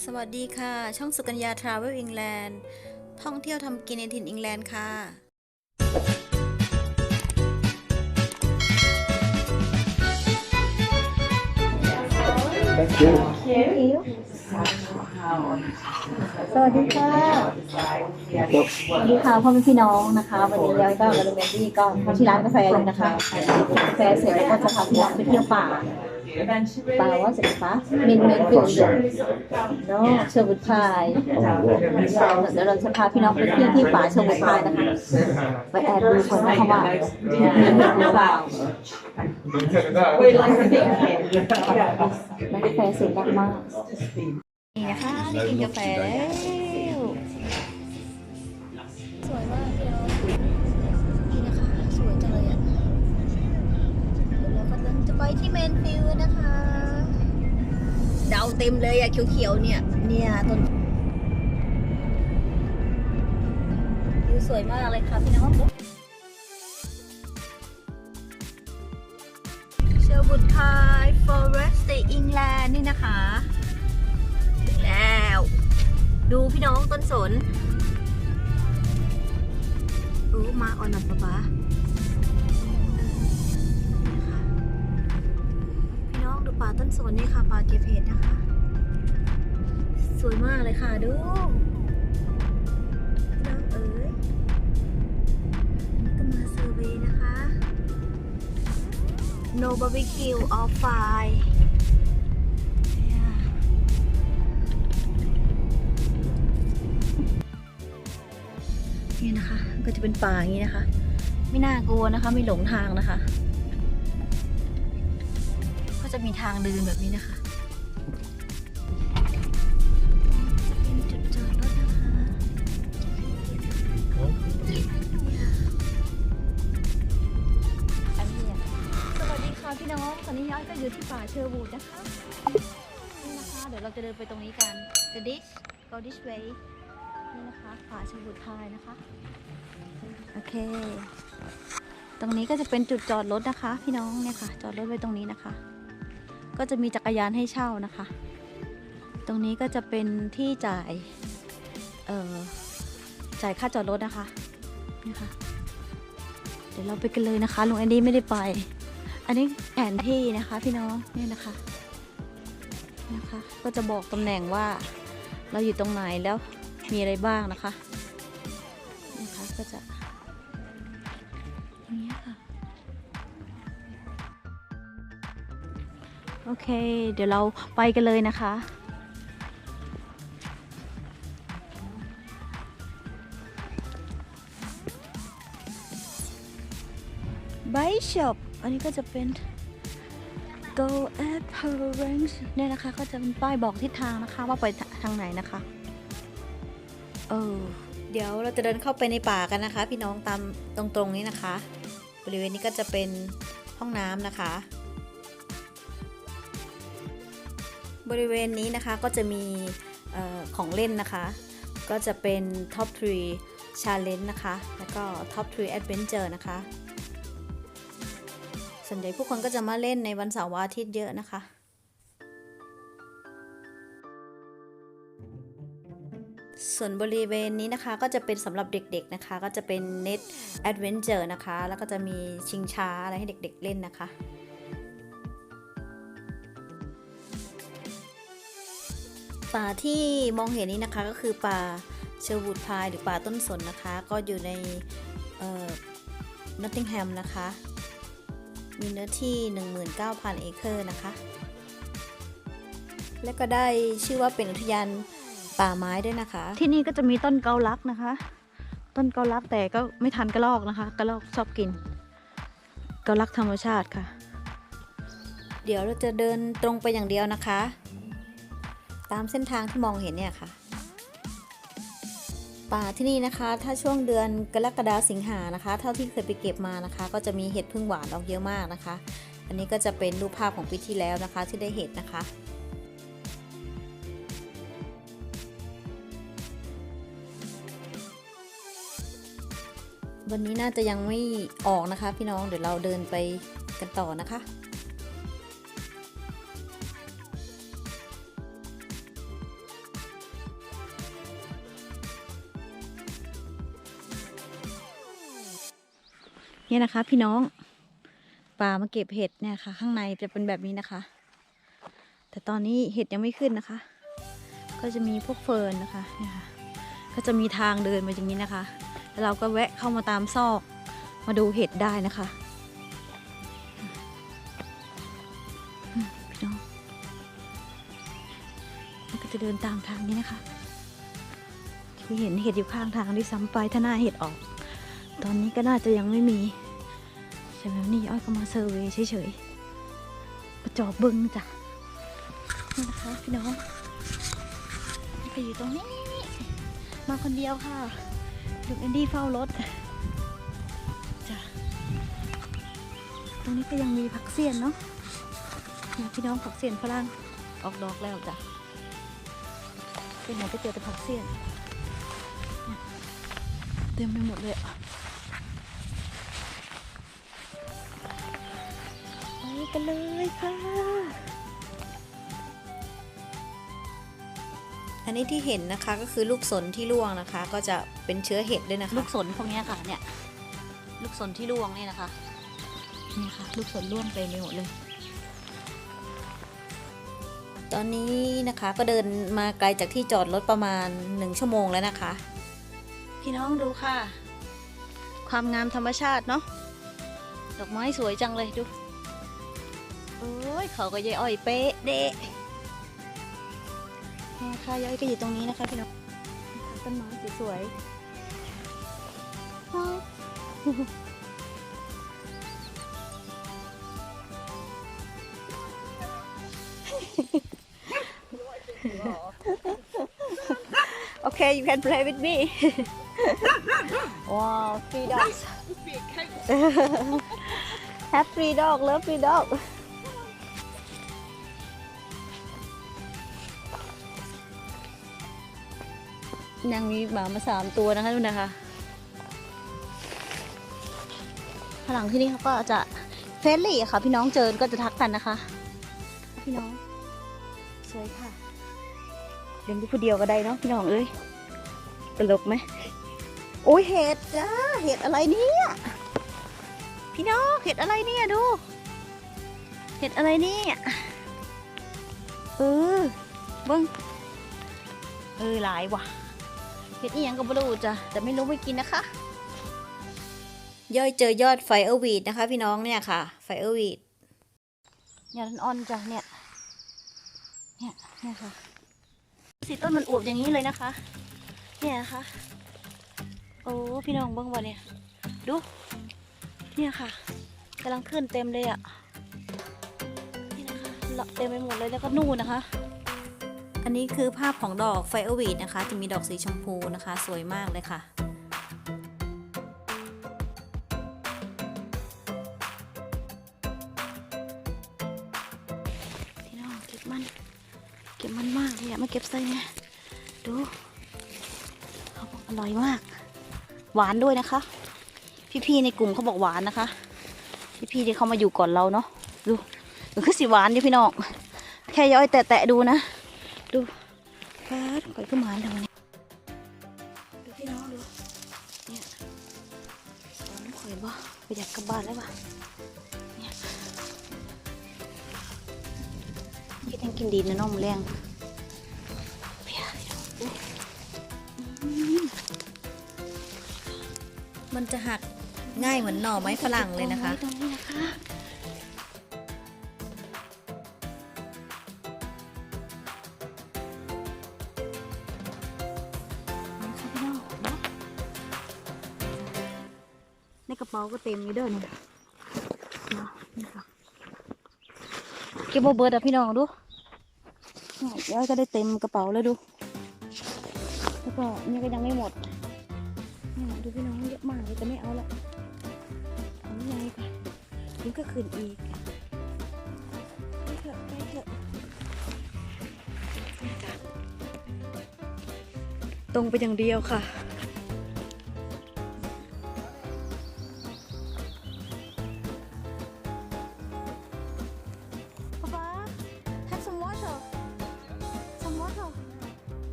สวัสดีค่ะ ช่องสุกัญญาทราเวลอิงแลนด์ท่องเที่ยวทำกินในถิ่นอิงแลนด์ค่ะสวัสดีค่ะ สวัสดีค่ะพ่อแม่พี่น้องนะคะ วันนี้ย้อยก็มาดูแมนดี้ก็มาที่ร้านกาแฟอยู่นะคะกาแฟเสร็จแล้วก็จะพาพี่น้องไปเที่ยวป่า ป่าว่าเสร็จปะมินเมนฟิลด์เนาะเชอร์บุทพายเดี๋ยวเราจะพาพี่น้องไปเที่ยวที่ป่าเชอร์บุทพายนะคะไปแอบดูคนนะคะว่ามีเห็นหรือเปล่าร้านกาแฟเสียงดังมากนี่นะคะได้กินกาแฟแล้วสวยมากพี่น้อ จะไปที่เมนฟิลด์นะคะเดาเต็มเลยอะเขียวๆเนี่ย เนี่ยต้นวิวสวยมากเลยค่ะพี่น้องเชอร์บุตพายฟอเรสต์ในอิงแลนด์นี่นะคะถึงแล้ว ดูพี่น้องต้นสนรู้มาออนนับปะปะ ดูป่าต้นนนี่ค่ะปาเกเห็ดนะคะ สวยมากเลยค่ะดูน้องเอ๋ยก็มาเซอร์เวยนะคะ No barbecue off fire นี่นะคะ ก็จะเป็นป่าอย่างนี้นะคะ ไม่น่ากลัวนะคะ ไม่หลงทางนะคะ มีทางเดินแบบนี้นะคะจะเป็นจุดจอดรถนะคะอันนี้อะสวัสดีค่ะพี่น้องตอนนี้ย้อยก็อยู่ที่ป่าเชอร์วูดนะคะ นี่นะคะ เดี๋ยวเราจะเดินไปตรงนี้กัน the dish go this way นี่นะคะ ป่าชบุตรไทยนะคะ โอเคตรงนี้ก็จะเป็นจุดจอดรถนะคะ พี่น้องเนี่ยค่ะ จอดรถไว้ตรงนี้นะคะ ก็จะมีจักรยานให้เช่านะคะ ตรงนี้ก็จะเป็นที่จ่ายเอ่อจ่ายค่าจอดรถนะคะนี่ค่ะเดี๋ยวเราไปกันเลยนะคะลุงแอนดี้ไม่ได้ไป อันนี้แผนที่นะคะพี่น้องเนี่ยนะคะนะคะ ก็จะบอกตำแหน่งว่าเราอยู่ตรงไหนแล้วมีอะไรบ้างนะคะนะคะก็จะ โอเค เดี๋ยวเราไปกันเลยนะคะ ไบช็อปอันนี้ก็จะเป็น go at p a r a n c e เนี่ยนะคะ ก็จะเป็นป้ายบอกทิศทางนะคะ ว่าไปทางไหนนะคะ เออ เดี๋ยวเราจะเดินเข้าไปในป่ากันนะคะ พี่น้องตามตรงๆนี้นะคะ บริเวณนี้ก็จะเป็นห้องน้ำนะคะ บริเวณนี้นะคะก็จะมีออของเล่นนะคะ ก็จะเป็น Top 3 Challenge นะคะ แล้วก็ Top 3 Adventure นะคะ ส่วนใหญ่ผู้คนก็จะมาเล่นในวันเสาร์วอาทิตย์เยอะนะคะส่วนบริเวณนี้นะคะก็จะเป็นสำหรับเด็กๆนะคะ ก็จะเป็น Net Adventure นะคะ แล้วก็จะมีชิงช้าอะไรให้เด็กๆเล่นนะคะ ป่าที่มองเห็นนี้นะคะก็คือป่าเชอร์วูดพายหรือป่าต้นสนนะคะ ก็อยู่ในนอตติงแฮมนะคะ มีเนื้อที่ 19,000 เอเคอร์นะคะ และก็ได้ชื่อว่าเป็นอุทยานป่าไม้ด้วยนะคะ ที่นี่ก็จะมีต้นเกาลักนะคะ ต้นเกาลักแต่ก็ไม่ทันกระรอกนะคะกระรอกชอบกินเกาลักธรรมชาติค่ะ เดี๋ยวเราจะเดินตรงไปอย่างเดียวนะคะ ตามเส้นทางที่มองเห็นเนี่ยค่ะ ป่าที่นี่นะคะ ถ้าช่วงเดือนกรกฎาสิงหานะคะ เท่าที่เคยไปเก็บมานะคะ ก็จะมีเห็ดพึ่งหวานออกเยอะมากนะคะ อันนี้ก็จะเป็นรูปภาพของปีที่แล้วนะคะที่ได้เห็ดนะคะวันนี้น่าจะยังไม่ออกนะคะ พี่น้องเดี๋ยวเราเดินไปกันต่อนะคะ นี่ยนะคะ พี่น้องป่ามาเก็บเห็ดเนี่ยค่ะ ข้างในจะเป็นแบบนี้นะคะ แต่ตอนนี้เห็ดยังไม่ขึ้นนะคะ ก็จะมีพวกเฟิร์นนะคะเนี่ยค่ะก็จะมีทางเดินมาอย่างนี้นะคะแล้วเราก็แวะเข้ามาตามซอกมาดูเห็ดได้นะคะพี่น้องมันก็จะเดินตามทางนี้นะคะ ที่เห็นเห็ดอยู่ข้างทางด้วยซ้ำไปถ้าหน้าเห็ดออก ตอนนี้ก็น่าจะยังไม่มี ช่ไหมนี่อ้อยก็มาเซอร์เวยเฉยๆประจอบบึงจ้ะนี่นะคะพี่น้องไปอยู่ตรงนี้มาคนเดียวค่ะดูแอนดี้เฝ้ารถจ้ะตรงนี้ก็ยังมีผักเสียนเนาะเนี่ยพี่น้องผักเสียนฝรั่งออกดอกแล้วจ้ะเป็นไหนก็เจอแต่ผักเสียนเต็มไปหมดเลย เลยค่ะ อันนี้ที่เห็นนะคะก็คือลูกสนที่ร่วงนะคะ ก็จะเป็นเชื้อเห็ดด้วยนะคะ ลูกสนพวกเนี้ยค่ะเนี่ย ลูกสนที่ร่วงเนี่ยนะคะ นี่ค่ะ ลูกสนร่วงเต็มไปหมดเลย ตอนนี้นะคะก็เดินมาไกลจากที่จอดรถประมาณ1ชั่วโมงแล้วนะคะ พี่น้องดูค่ะ ความงามธรรมชาติเนาะดอกไม้สวยจังเลยดู โอ้ยเขาก็ยายอ้อยเป๊ะเดะนี่ยค่ะยายอ้อยก็อยู่ตรงนี้นะคะพี่น้องต้นไม้สวยๆอ้าว Okay, you can play with me. wow, three dogs. Have three dog, love three dog. นางมีหมามาสามตัวนะคะดูนะคะฝรั่งที่นี่เขาก็จะเฟรนลี่ค่ะ พี่น้องเจอก็จะทักกันนะคะ พี่น้อง สวยค่ะเลี้ยงดูผู้เดียวก็ได้เนาะพี่น้องเอ้ยตลกไหมโอ้ยเห็ดจ้าเห็ดอะไรเนี่ยพี่น้องเห็ดอะไรเนี่ยดู เห็ดอะไรเนี่ยเออเบิ้งเออหลายว่ะ เห็ดนี่ยังก็บรูจ้ะแต่ไม่รู้ไม่กินนะคะ ย่อยเจอยอดไฟเออร์วีดนะคะ พี่น้องเนี่ยค่ะ ไฟเออร์วีดเนี่ยอ่อนๆจ้ะเนี่ย เนี่ยเนี่ยค่ะสีต้นมันอวบอย่างนี้เลยนะคะ เนี่ยนะคะ โอ้พี่น้องเบิ้งวะเนี่ย ดู เนี่ยค่ะกำลังขึ้นเต็มเลยอะ่ะ นี่นะคะเลาะเต็มไปหมดเลยแล้วก็นู่นนะคะ อันนี้คือภาพของดอกไฟเอวีดนะคะ จะมีดอกสีชมพูนะคะ สวยมากเลยค่ะพี่น้องเก็บมัน เก็บมันมากเลยอะมาเก็บใส่เนี่ยดูเขาบอกอร่อยมาก หวานด้วยนะคะ พี่ๆในกลุ่มเขาบอกหวานนะคะ พี่ๆที่เขามาอยู่ก่อนเราเนาะดูมันคือสีหวานอยู่พี่น้องแค่ย้อยแตะๆดูนะ ฟ้าข่อยก็หวานทำไมดูพี่น้องดู เนี่ยตอนนี้ข่อยบ่ไปอยากกลับบ้านแล้วว่ะเนี่ยพี่แตงกินดีนะน้องมะแรงเพียพี่น้องดูมันจะหักง่ายเหมือนหน่อไม้ฝรั่งเลยนะคะตรงนี้นะคะ เป๋าก็เต็มอยู่เด้อเนี่ยเนาะนี่ค่ะเก็บโบเบิร์ดอะพี่น้องดูเนี่ยย้อยก็ได้เต็มกระเป๋าเลยดู แล้วก็นี่ก็ยังไม่หมดเนี่ยดูพี่น้องเยอะมากเลยแต่ไม่เอาละเอาไงก่อนเดี๋ยวก็ขึ้นอีกไปเถอะไปเถอะตรงไปอย่างเดียวค่ะ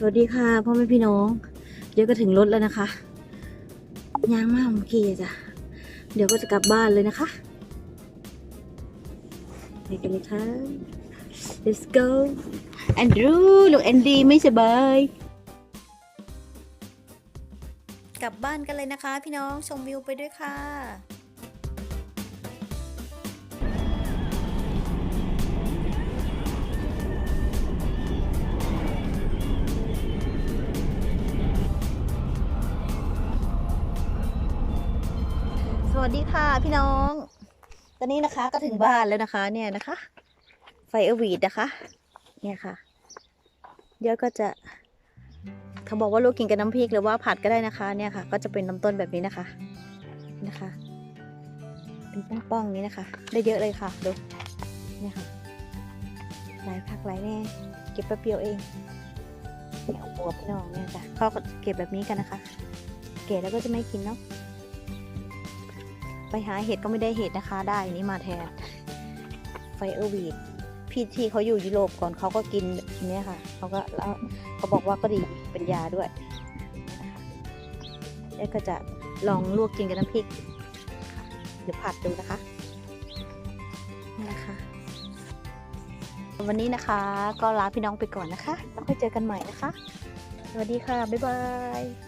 สวัสดีค่ะพ่อแม่พี่น้อง เดี๋ยวก็ถึงรถแล้วนะคะยางมากเมื่อกี้จ้ะเดี๋ยวก็จะกลับบ้านเลยนะคะไปกันเลยค่ะ let's go แอนดรูลูกแอนดี้ไม่สบายกลับบ้านกันเลยนะคะ พี่น้องชมวิวไปด้วยค่ะ วัสดีค่ะพี่น้อง ตอนนี้นะคะก็ถึงบ้านแล้วนะคะ เนี่ยนะคะ ไฟเอวีดนะคะ เนี่ยค่ะ เดี๋ยวก็จะเขาบอกว่าลูกกินกับน้ำพริกหรือว่าผัดก็ได้นะคะ เนี่ยค่ะ ก็จะเป็นน้ำต้นแบบนี้นะคะ นะคะ เป็นป้องๆองนี้นะคะ ได้เยอะเลยค่ะดูเนี่ยค่ะหลายพักหลายแน่เก็บแป๊บเดียวเองเนี่ยบัวพี่น้องเนี่ยจ้ะเขาก็เก็บแบบนี้กันนะคะ เก็บแล้วก็จะไม่กินเนาะ ไปหาเห็ดก็ไม่ได้เห็ดนะคะ ได้นี้มาแทนไฟเออร์วีดพี่ที่เขาอยู่ยุโรปก่อนเขาก็กินนเนี้ยค่ะเขาก็แล้วเขาบอกว่าก็ดีเป็นยาด้วยแล้วก็จะลองลวกกินกับน้ำพริกหรือผัดดูนะคะนี่นะคะวันนี้นะคะก็ลาพี่น้องไปก่อนนะคะ แล้วค่อยเจอกันใหม่นะคะ สวัสดีค่ะ บ๊ายบาย